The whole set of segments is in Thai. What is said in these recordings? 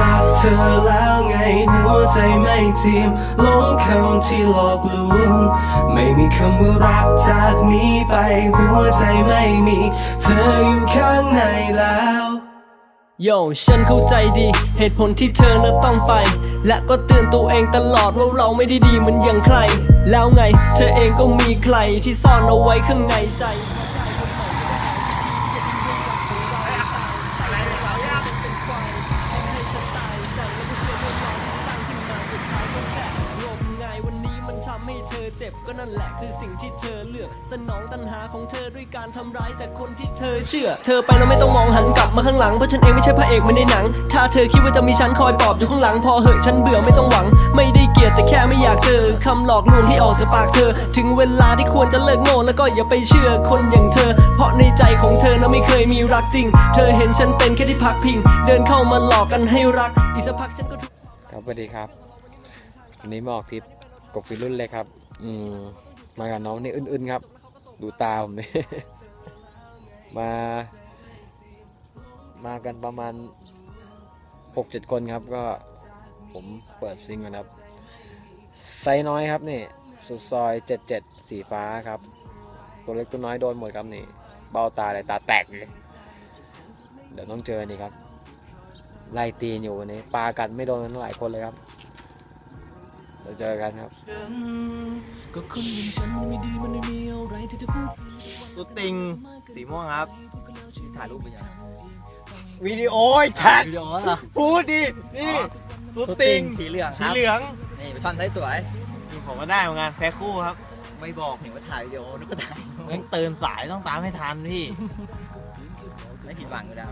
รักเธอแล้วไงหัวใจไม่ทีมหลงคำที่หลอกลวง ไม่มีคำว่ารักจากนี้ไปหัวใจไม่มี เธออยู่ข้างในแล้วโยฉันเข้าใจดี เหตุผลที่เธอนะต้องไป และก็เตือนตัวเองตลอดว่าเราไม่ได้ดีเหมือนอย่างใคร แล้วไงเธอเองก็มีใครที่ซ่อนเอาไว้ข้างในใจ ของเธอด้วยการทำร้ายจากคนที่เธอเชื่อ เธอไปแล้วไม่ต้องมองหันกลับมาข้างหลังเพราะฉันเองไม่ใช่พระเอกเหมือนในหนัง ถ้าเธอคิดว่าจะมีฉันคอยปลอบอยู่ข้างหลังพอเหอะฉันเบื่อไม่ต้องหวัง ไม่ได้เกลียดแต่แค่ไม่อยากเจอคำหลอกลวงที่ออกจากปากเธอ ถึงเวลาที่ควรจะเลิกโง่แล้วก็อย่าไปเชื่อคนอย่างเธอ เพราะในใจของเธอนั้นไม่เคยมีรักจริง เธอเห็นฉันเป็นแค่ที่พักพิง เดินเข้ามาหลอกกันให้รัก อีกสักพักฉันก็ทุกครับสวัสดีครับวันนี้มาออกทริปกบฟิรุ่นเลยครับ อืมมากับน้องนี่อึนๆครับ ดูตาผมนี่มา มากันประมาณหกเจ็ดคนครับก็ผมเปิดซิงกันครับ ไซน้อยครับนี่ สุดซอยเจ็ดเจ็ดสีฟ้าครับ ตัวเล็กตัวน้อยโดนหมดครับนี่ เบ้าตาเลยตาแตกเลยเดี๋ยวต้องเจอนี่ครับ ไล่ตีนอยู่วันนี้ปลากันไม่โดนกันหลายคนเลยครับ เดี๋ยวเจอกันครับฉันก็คนอย่างฉันไม่ดีมันไม่มีอะไรที่จะพูดตุ๊ติงสีม่วงครับถ่ายรูปไปยังวิดีโอชัดวิดีโอเหรอพูดดินี่ตุ๊ติงสีเหลืองสีเหลืองนี่เป็นท่อนไซส์สวยผมก็ได้เหมือนกันแพ็คคู่ครับ ไม่บอกเห็นว่าถ่ายวิดีโอนึกว่าถ่ายต้องเตือนสายต้องตามให้ทันพี่ ไม่ผิดหวังก็ได้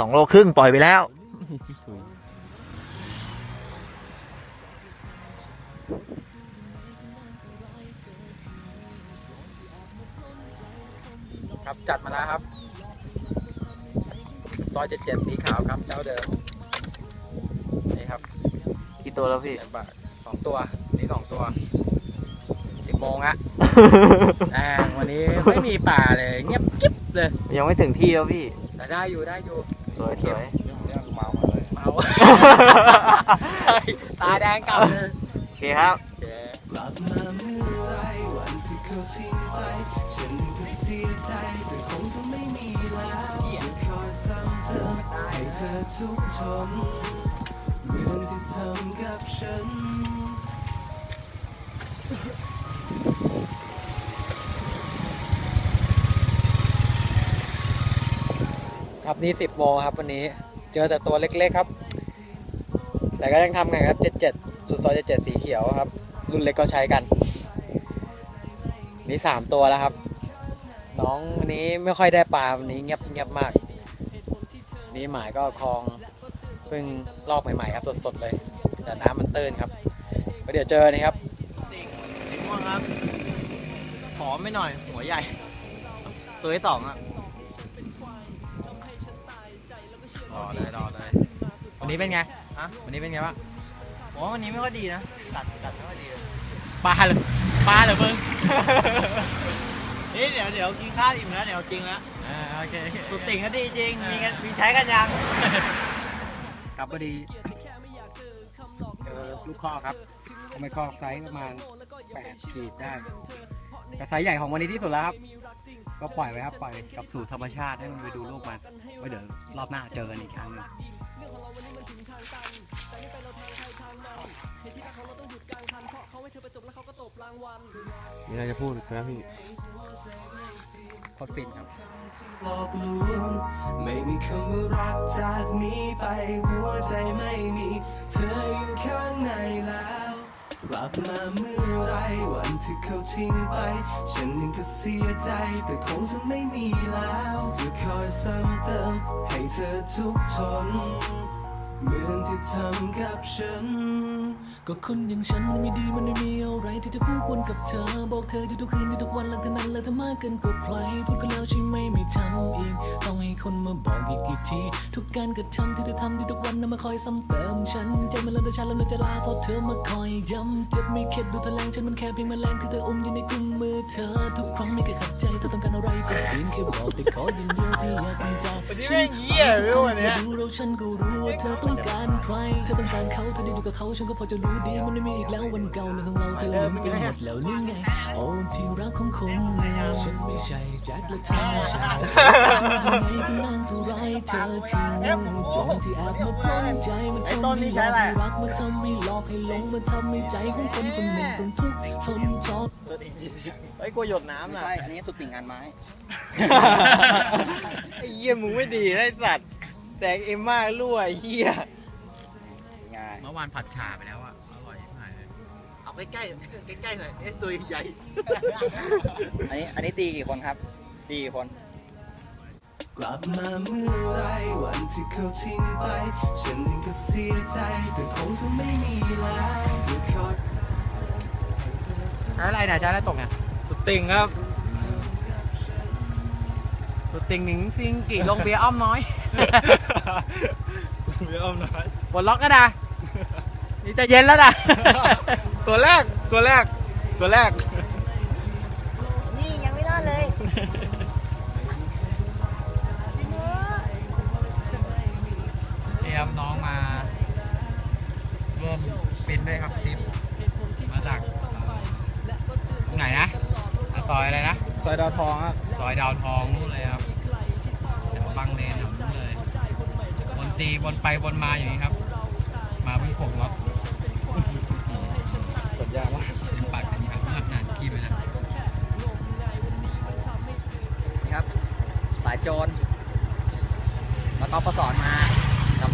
สองโลครึ่งปล่อยไปแล้ว ครับจัดมาแล้วครับ ซอยเจ็ดเจ็ดสีขาวครับเจ้าเดิม นี่ครับกี่ตัวแล้วพี่ เจ็ดบาทสองตัว นี่สองตัวสิบโมงอะ อ่าวันนี้ไม่มีป่าเลย เงียบกิ๊บเลย ยังไม่ถึงที่แล้วพี่ แต่ได้อยู่ได้อยู่ สวยสวยเมาตาแดงกลับเลยโอเคครับกลับมาเมื่อไรวันที่เขาทิ้งไปฉันก็เสียใจแต่คงจะไม่มีแล้วจะคอยซ้ำเติมให้เธอทุกข์ทนเหมือนที่ทำกับฉัน ครับนี่สิบโมงครับวันนี้เจอแต่ตัวเล็กๆครับ แต่ก็ยังทำไงครับเจ็ดเจ็ดสุดซอยเจ็ดเจ็ดสีเขียวครับ รุ่นเล็กก็ใช้กัน นี่สามตัวแล้วครับ น้องวันนี้ไม่ค่อยได้ปลาวันนี้เงียบเงียบมาก นี่หมายก็คลองเพิ่งลอกใหม่ๆครับสดๆเลย แต่น้ำมันตื้นครับเดี๋ยวเจอนะครับสีม่วงครับ ขอไม่หน่อย หัวใหญ่ ตัวที่สองอะ เลยรอเลย วันนี้เป็นไง ฮะวันนี้เป็นไงบ้างผมว่าวันนี้ไม่ค่อยดีนะตัดตัดไม่ค่อยดีเลยปลาเลยปลาเหรอมึงนี่เดี๋ยวเดี๋ยวกินข้าวอิ่มแล้วเดี๋ยวจริงแล้วอ่าโอเคตุ๊ติงก็ดีจริง มีกันมีใช้กันยัง ครับพอดีเจอลูกคอกครับเอาไปคอกไซส์ประมาณ8ขีดได้ แต่ไซส์ใหญ่ของวันนี้ที่สุดแล้วครับ ก็ปล่อยไว้ครับปล่อยกลับสู่ธรรมชาติให้มันไปดูลูกมันไว้เดี๋ยวรอบหน้าเจอกันอีกครั้งหนึงมีอะไรจะพูดครับพี่ โคตรฟินครับ หลอกลวงไม่มีคำว่ารักจากนี้ไปหัวใจไม่มี เธออยู่ข้างในแล้ว กลับมาเมื่อไรวันที่เขาทิ้งไป ฉันยังก็เสียใจแต่คงจะไม่มีแล้ว จะคอยซ้ำเติมให้เธอทุกทนเหมือนที่ทำกับฉัน ก็คนอย่างฉันมันไม่ดีมันไม่มีอะไรที่จะคู่ควรกับเธอ บอกเธออยู่ทุกคืนอยู่ทุกวันหลังจากนั้นแล้วเธอมากเกินกว่าใครพูดกันแล้วใช่ไหมไม่ทำอีกต้องให้คนมาบอกอีกกี่ที ทุกการกระทำที่เธอทำที่ทุกวันนั้นมาคอยซ้ำเติมฉันใจมันเริ่มแต่ฉันแล้วเลยจะลาเพราะเธอมาคอยย้ำเจ็บไม่เข็ดดูแถลงฉันมันแค่เพียงแมลงที่เธออุ้มอยู่ในกุมมือเธอ ทุกครั้งไม่เคยขัดใจเธอต้องการอะไรก็เพียงแค่บอกแต่ขออย่างเดียวที่อยากเป็นใจวันนี้แม่งเหี้ยรู้วันเนี้ยดูเราฉันก็รู้ว่าเธอต้องการใครเธอต้องการเขาเธอได้ดูกับเขาฉันก็พอจะรู้ดีมันไม่มีอีกแล้ววันเก่าในของเราเธอลืมไปหมดแล้วนี่ไงโอ้ที่รักของคนฉันไม่ใช่แจ็คและเธอไม่ใช่ยังไงก็นั่งตัวไรายเธอคือโจรที่แอบมาปล้นใจมันทำให้หลอกให้รักมันทำให้หลอกให้หลงมันทำให้ใจของคนคนหนึ่งต้องทุกข์ทนทรไอ้ยกลัวหยดน้ำน่ะใช่อันนี้สุดติ่งงานไม้ไอ้เหี้ยมึงไม่ดีนะไอ้สัตว์แตกเอ็มมากรั่วไอ้เหี้ยง่าย เมื่อวานผัดฉ่าไปแล้วอะ อร่อยมากเลยเอาใกล้ๆใกล้ๆหน่อยเอ๊ะตัวใหญ่ อันนี้อันนี้ตีกี่คนครับ ตีกี่คน กลับมาเมื่อไรวันที่เขาทิ้งไป ฉันเองก็เสียใจแต่คงจะไม่มีแล้วจะขอใช้อะไรเนี่ยใช้อะไรตกเนี่ยสุดติ่งครับสุดติงหนิงซิงกี่ลงเบียร์อ้อมน้อยไม่เอาหน่อยปลดล็อกก็นะ นี่จะเย็นแล้วนะ ตัวแรกตัวแรกตัวแรก นี่ยังไม่ได้เลยนี่ครับน้องมาร่วมเป็นด้วยครับทิปมาจากตรงไหนนะอะซอยอะไรนะ ซอยดาวทองครับซอยดาวทองนู่นเลยครับแถวบางเลนแถวนู้นเลยวนตีวนไปวนมาอย่างนี้ครับ มาเพิ่งผมรถกดยากมากเป็นปากเป็นทางมากนานกี่ไปนะนี่ครับ สายโจรแล้วก็ประสอนมา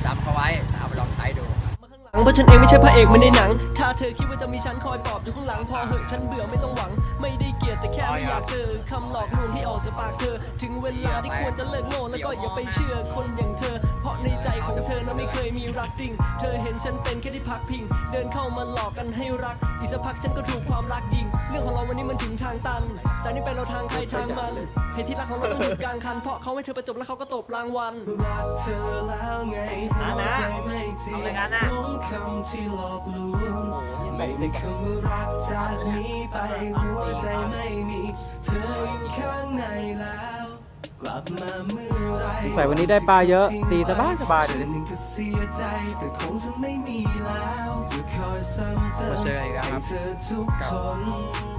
จำๆเขาไว้เอาไปลองใช้ดู เพราะฉันเองไม่ใช่พระเอกเหมือนในหนัง ถ้าเธอคิดว่าจะมีฉันคอยปลอบอยู่ข้างหลังพอเหอะฉันเบื่อไม่ต้องหวัง ไม่ได้เกลียดแต่แค่ไม่อยากเจอคำหลอกลวงที่ออกจากปากเธอ ถึงเวลาที่ควรจะเลิกโง่แล้วก็อย่าไปเชื่อคนอย่างเธอ เพราะในใจของเธอนั้นไม่เคยมีรักจริง เธอเห็นฉันเป็นแค่ที่พักพิง เดินเข้ามาหลอกกันให้รัก อีกสักพักฉันก็ถูกความรักยิง เรื่องของเราวันนี้มันถึงทางตัน จากนี้ไปเราทางใครทางมัน เหตุที่รักของเราต้องหยุดกลางคัน เพราะเขาให้เธอประจบแล้วเขาก็ตบรางวัลรักเธอแล้วไงหัวใจไม่จริงหลงคำที่หลอกลวงไม่มีคำว่ารักจากนี้ไปหัวใจไม่มี เธออยู่ข้างในแล้ว ใส่วันนี้ได้ปลาเยอะตีสบายสบายเลฉัยนเองก็เสียใจแต่คงจะไม่มีแล้วจะคอยซ้ำเติมมาเจออีกแล้วครับให้เธอทุกทน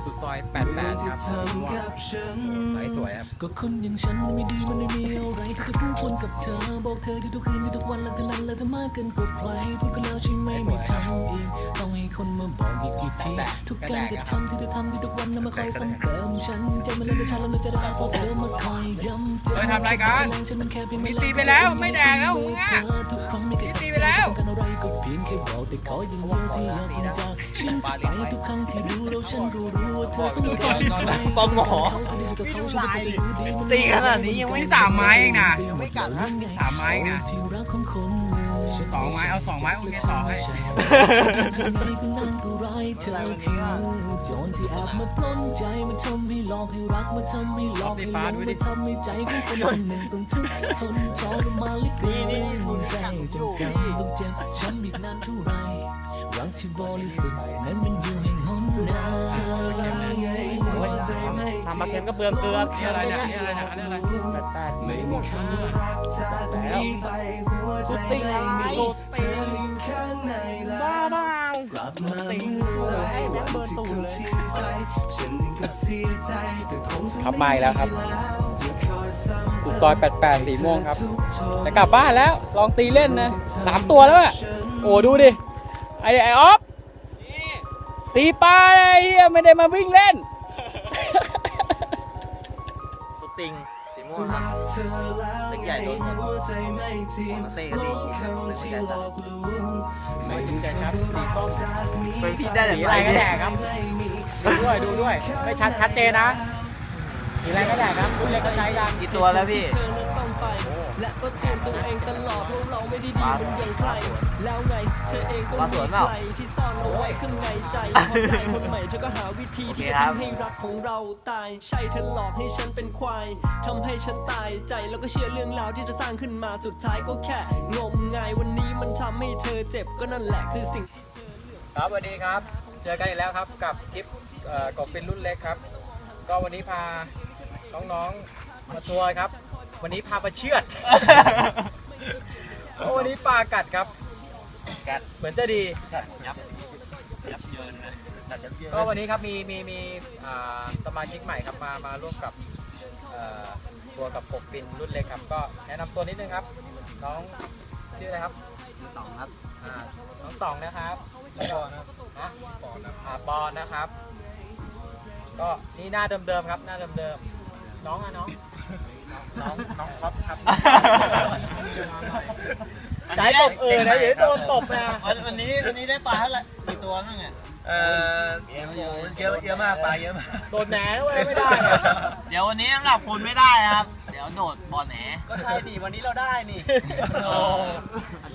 สุดซอยเรื่อง88คที่รับทำกับฉันสายสวยครับก็คนอย่างฉันมันไม่ดีมันไม่มีอะไรที่จะคู่ควรกับเธอบอกเธออยู่ทุกคืนอยู่ทุกวันหลังจากนั้นแล้วเธอมากเกินกว่าใครพูดกันแล้วใช่ไหมไม่ทำอีกต้องให้คนมาบอกอีกกี่ทีทุกการกระทำที่เธอทำที่ทุกวันนั้นมาคอยซ้ำเติมฉันใจมันเล่นแต่ฉันแล้วเลยจะได้เพราะเธอมาคอยย้ำเตือนเฮ้ยทำรายการฉันมันแค่เพียงมีตีไปแล้วไม่แดงแล้วมึงอะทุกครั้งไม่เคยขัดตีไปแล้วต้องการอะไรก็เพียงแค่บอกแต่ขออย่างเดียวที่อยากเป็นจากฉันไปทุกครั้งที่รู้แล้วฉันก็รู้ว่าเธองการอะไรปอมหมอตีขนาดนี้ยังไม่สามไม้เองนะยังไม่กัดนะสามไม้เองนะที่รักของคน สองไม้เอาสองไม้โอเคต่อให้ในคนนั้นก็ร้ายเธอคือโจรที่แอบมาปล้นใจมันทำให้หลอกให้รักมันทำให้หลอกให้หลงมันทำให้ใจของคนคนหนึ่งต้องทุกข์ทนทรมานลือเกินใจจนกำต้องเจ็บช้ำอีกนานเท่าไรรักที่บริสุทธิ์นั้นมันอยู่แห่งหนนาเธอแล้ว ไม่จริงทำมาเค็มก็เปลืองเกลืออะไรเนี่ยอะไรเนี่ยอันนี้อะไรแปดไม่มีคำว่ารักจากนี้ไปหัวใจไม่มีเธออยู่ข้างในแล้วกลับมาเมื่อไรวันที่เขาทิ้งไปฉันเองก็เสียใจแต่คงทับมาอีกแล้วครับสุดซอย 88 สีม่วงครับจะกลับบ้านแล้วลองตีเล่นนะสามตัวแล้วอะโอ้ดูดิไอไอออฟตีปลาเลยไอเฮียไม่ได้มาวิ่งเล่น ติ่งสีม่วงครับเล็กใหญ่โดนหมดหัวใจไม่จริงของเต้ก็ดีลงคำที่หลอกลวงไม่มีใจครับสีส้มจากนี้เป็นพี่ได้แต่สีอะไรก็แดกครับไม่มีดูด้วยดูด้วยไม่ชัดชัดเจนนะสีอะไรก็ได้ครับรุ่นเล็กก็ใช้กันกี่ตัวแล้วพี่เธอนั้นต้อง ไป และก็เตือนตัวเองตลอดว่าเราไม่ได้ดีเหมือนอย่างใคร แล้วไงเธอเองก็มีใครที่ซ่อนเอาไว้ข้างในใจพอได้คนใหม่เธอก็หาวิธีที่จะทำให้รักของเราตาย ใช่เธอหลอกให้ฉันเป็นควายทำให้ฉันตายใจแล้วก็เชื่อเรื่องราวที่เธอสร้างขึ้นมาสุดท้ายก็แค่งมงายวันนี้มันทำให้เธอเจ็บก็นั่นแหละคือสิ่งครับสวัสดีครับ เจอกันอีกแล้วครับกับคลิปเอ่อกบเป็นรุ่นเล็กครับ ก็วันนี้พาน้องๆมาทัวร์ครับ วันนี้พามาเชือดเพราะวันนี้ปลากัดครับ กัดเหมือนจะดียับยับเยินนะกัดยับเยินก็วันนี้ครับมีมีมีอ่าสมาชิกใหม่ครับมามาร่วมกับเอ่อตัวกับกบปินรุ่นเล็กครับ ก็แนะนำตัวนิดนึงครับ น้องชื่ออะไรครับชื่อต๋องครับอ่าน้องตองนะครับแล้วก็นะปอนนะอ่าปอนนะครับ ก็นี่หน้าเดิมๆครับ หน้าเดิมๆน้องอะน้อง น้องน้องครับครับสายตบเออนะอย่าให้โดนตบนะวันวันนี้วันนี้ได้ปลาเท่าไหร่กี่ตัวบ้างอะเออเยอะเยอะเยอะมากปลาเยอะมากโดนแหนเว้ยไม่ได้อะเดี๋ยววันนี้สำหรับคุณไม่ได้ครับ เดี๋ยวโดดบ่อแหนก็ใช่ดิวันนี้เราได้นี่โอ้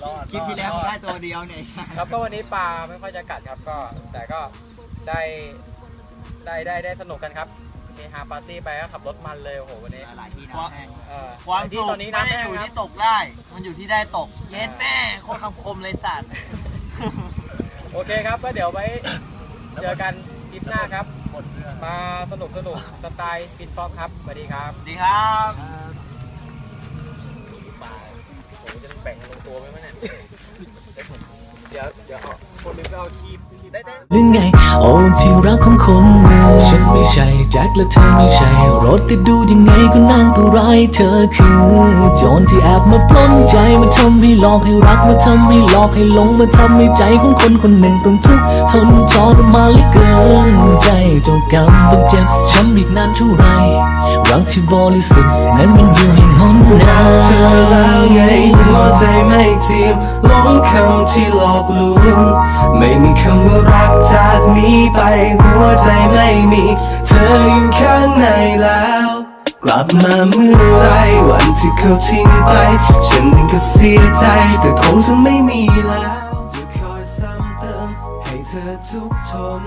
รอดคลิปที่แล้วผมได้ตัวเดียวเนี่ยครับก็วันนี้ปลาไม่ค่อยจะกัดครับก็แต่ก็ได้ได้ได้ได้สนุกกันครับ เฮฮาปาร์ตี้ไปก็ขับรถมันเลยโอ้โหวันนี้หลายที่น้ำแห้งเออความที่สุขตอนนี้ไม่น้ำได้แห้องยู่ครับ ที่ตกได้ มันอยู่ที่ได้ตก เย็นแม่โคตรคำคมเลยสัตว์ โอเคครับก็เดี๋ยวไว้เจอกันคลิปหน้าครับ มาสนุกสนุกสไตล์ปิดฟอกครับสวัสดีครับสวัสดีครับปลาโหจะแบ่งกันลงตัวไหมวะเนี่ย เดี๋ยวเดี๋ยวเอาคนหนึงก็เอาคีบคีบได้ได้ หรือไงโอ้ที่รักของคนหนึ่งฉันไม่ใช่แจ็คและเธอไม่ใช่ รถต่ดูยังไงก็นั่งตัวร้ายเธอคือโจรที่แอบมาปล้นใจมาทำให้หลอกให้รักมาทำให้หลอกให้หลงมาทำให้ใจของคนคนหนึ่งต้องทุกข์ทนทรมานเหลือเกินใจเจ้ากรรมต้องเจ็บช้ำอีกนานเท่าไหรรักที่บริสุทธิ์นั้นมันอยู่แห่งหนนาเธอแล้วไงหัว ใจไม่จีบหลงคำที่หลอกลวง ไม่มีคำว่ารักจากนี้ไปหัวใจไม่มี เธออยู่ข้างในแล้ว กลับมาเมื่อไรวันที่เขาทิ้งไป ฉันเองก็เสียใจแต่คงจะไม่มีแล้วจะคอยซ้ำเติมให้เธอทุกทน